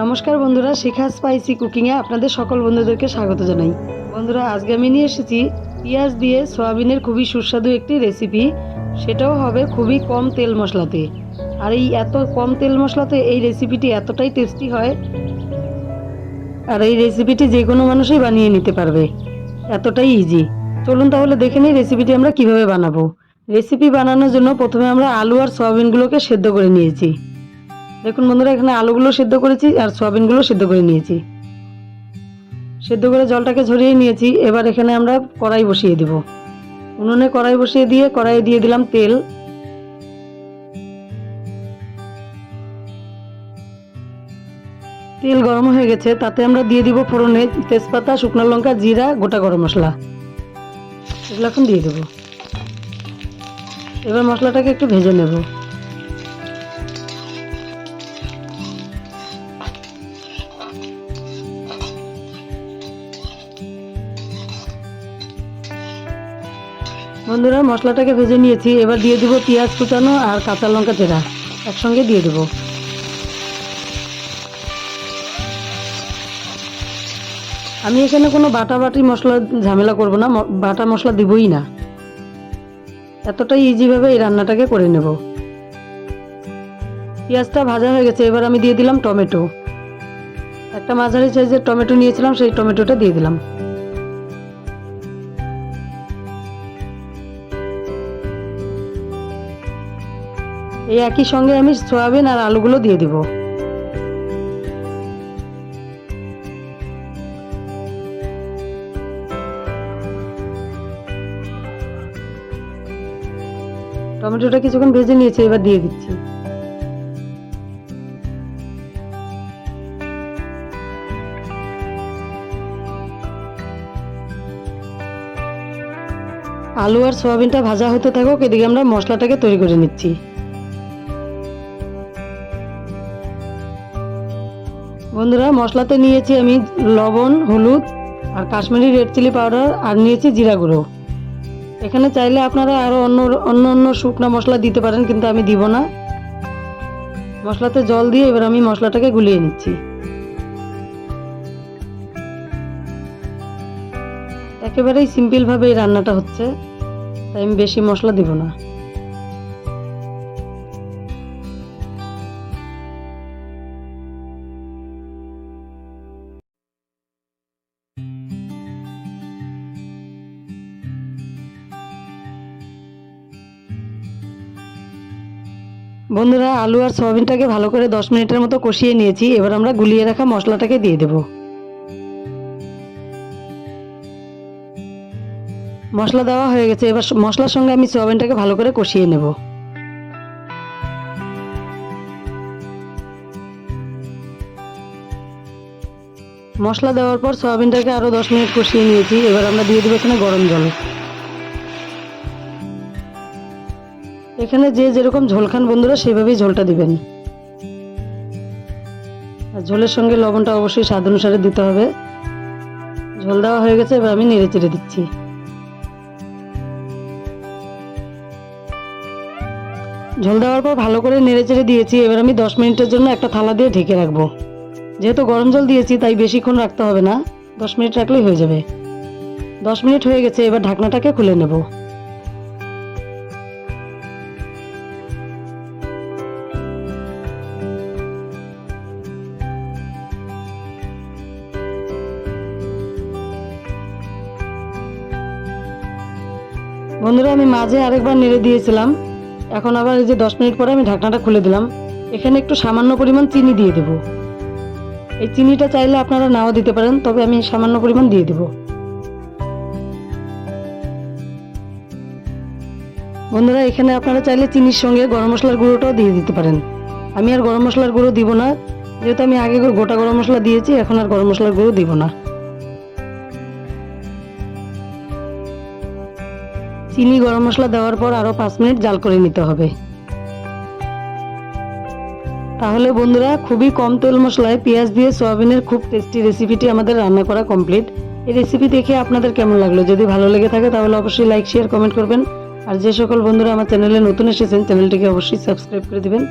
নমস্কার বন্ধুরা, শিখা স্পাইসি কুকিংয়ে আপনাদের সকল বন্ধুদেরকে স্বাগত জানাই। বন্ধুরা, আজকে আমি নিয়ে এসেছি পেঁয়াজ দিয়ে সয়াবিনের খুবই সুস্বাদু একটি রেসিপি সেটাও হবে খুবই কম তেল মশলাতে। আর এই এত কম তেল মশলাতে এই রেসিপিটি এতটাই টেস্টি হয়, আর এই রেসিপিটি যে কোনো মানুষই বানিয়ে নিতে পারবে। এতটাই ইজি চলুন তাহলে দেখে নিই রেসিপিটি আমরা কীভাবে বানাবো। রেসিপি বানানোর জন্য প্রথমে আমরা আলু আর সয়াবিনগুলোকে সেদ্ধ করে নিয়েছি। দেখুন বন্ধুরা, এখানে আলুগুলো সেদ্ধ করেছি আর সয়াবিনগুলো সেদ্ধ করে নিয়েছি। সেদ্ধ করে জলটাকে ঝরিয়ে নিয়েছি। এবার এখানে আমরা কড়াই বসিয়ে দেব। উনুনে কড়াই বসিয়ে দিয়ে, কড়াইয়ে দিয়ে দিলাম তেল। তেল গরম হয়ে গেছে, তাতে আমরা দিয়ে দিব ফোড়নে তেজপাতা, শুকনো লঙ্কা, জিরা, গোটা গরম মশলা। এগুলো এখন দিয়ে দেবো। এবার মশলাটাকে একটু ভেজে নেব। বন্ধুরা, মশলাটাকে ভেজে নিয়েছি। এবার দিয়ে দেবো পেঁয়াজ কুচানো আর কাঁচা লঙ্কা চেরা। একসঙ্গে দিয়ে দেবো। আমি এখানে কোনো বাটা বাটি মশলা ঝামেলা করব না বাটা মশলা দিবই না। এতটাই ইজিভাবে এই রান্নাটাকে করে নেব। পেঁয়াজটা ভাজা হয়ে গেছে, এবার আমি দিয়ে দিলাম টমেটো। একটা মাঝারি সাইজের টমেটো নিয়েছিলাম, সেই টমেটোটা দিয়ে দিলাম। এই একই সঙ্গে আমি সয়াবিন আর আলুগুলো দিয়ে দিব। টমেটোটা কিছুক্ষণ ভেজে নিয়েছি, এবার দিয়ে দিচ্ছি। আলু আর সয়াবিনটা ভাজা হতে থাকুক, এদিকে আমরা মশলাটাকে তৈরি করে নিচ্ছি। বন্ধুরা, মশলাতে নিয়েছি আমি লবণ, হলুদ আর কাশ্মীরি রেড চিলি পাউডার আর নিয়েছি জিরা গুঁড়ো। এখানে চাইলে আপনারা আরও অন্য অন্য অন্য শুকনো মশলা দিতে পারেন, কিন্তু আমি দিব না। মশলাতে জল দিয়ে এবার আমি মশলাটাকে গুলিয়ে নিচ্ছি। একেবারেই সিম্পলভাবে এই রান্নাটা হচ্ছে, তাই আমি বেশি মশলা দিব না। বন্ধুরা, আলু আর সয়াবিনটাকে ভালো করে দশ মিনিটের মতো কষিয়ে নিয়েছি। এবার আমরা গুলিয়ে রাখা মশলাটাকে দিয়ে দেব। মশলা দেওয়া হয়ে গেছে। এবার মশলার সঙ্গে আমি সয়াবিনটাকে ভালো করে কষিয়ে নেব। মশলা দেওয়ার পর সয়াবিনটাকে আরও দশ মিনিট কষিয়ে নিয়েছি। এবার আমরা দিয়ে দেবো এখানে গরম জল। এখানে যে যেরকম ঝোল খান বন্ধুরা সেভাবেই ঝোলটা দিবেন। আর ঝোলের সঙ্গে লবণটা অবশ্যই স্বাদ অনুসারে দিতে হবে। ঝোল দেওয়া হয়ে গেছে, এবার আমি নেড়ে চেড়ে দিচ্ছি। ঝোল দেওয়ার পর ভালো করে নেড়ে চেড়ে দিয়েছি। এবার আমি দশ মিনিটের জন্য একটা থালা দিয়ে ঢেকে রাখব। যেহেতু গরম জল দিয়েছি, তাই বেশিক্ষণ রাখতে হবে না। দশ মিনিট রাখলেই হয়ে যাবে। দশ মিনিট হয়ে গেছে, এবার ঢাকনাটাকে খুলে নেব। বন্ধুরা, আমি মাঝে আরেকবার নেড়ে দিয়েছিলাম। এখন আবার এই যে দশ মিনিট পরে আমি ঢাকনাটা খুলে দিলাম। এখানে একটু সামান্য পরিমাণ চিনি দিয়ে দেব। এই চিনিটা চাইলে আপনারা নাও দিতে পারেন, তবে আমি সামান্য পরিমাণ দিয়ে দেব। বন্ধুরা, এখানে আপনারা চাইলে চিনির সঙ্গে গরম মশলার গুঁড়োটাও দিয়ে দিতে পারেন। আমি আর গরম মশলার গুঁড়ো দিব না। যেহেতু আমি আগে গোটা গরম মশলা দিয়েছি, এখন আর গরম মশলার গুঁড়ো দিব না। চিনি গরম মশলা দেওয়ার পর আরও পাঁচ মিনিট জাল করে নিতে হবে। তাহলে বন্ধুরা, খুবই কম তেল মশলায় পেঁয়াজ দিয়ে সয়াবিনের খুব টেস্টি রেসিপিটি আমাদের রান্না করা কমপ্লিট এই রেসিপি দেখে আপনাদের কেমন লাগল? যদি ভালো লেগে থাকে তাহলে অবশ্যই লাইক শেয়ার কমেন্ট করবেন। আর যে সকল বন্ধুরা আমার চ্যানেলে নতুন এসেছেন চ্যানেলটিকে অবশ্যই সাবস্ক্রাইব করে দিবেন।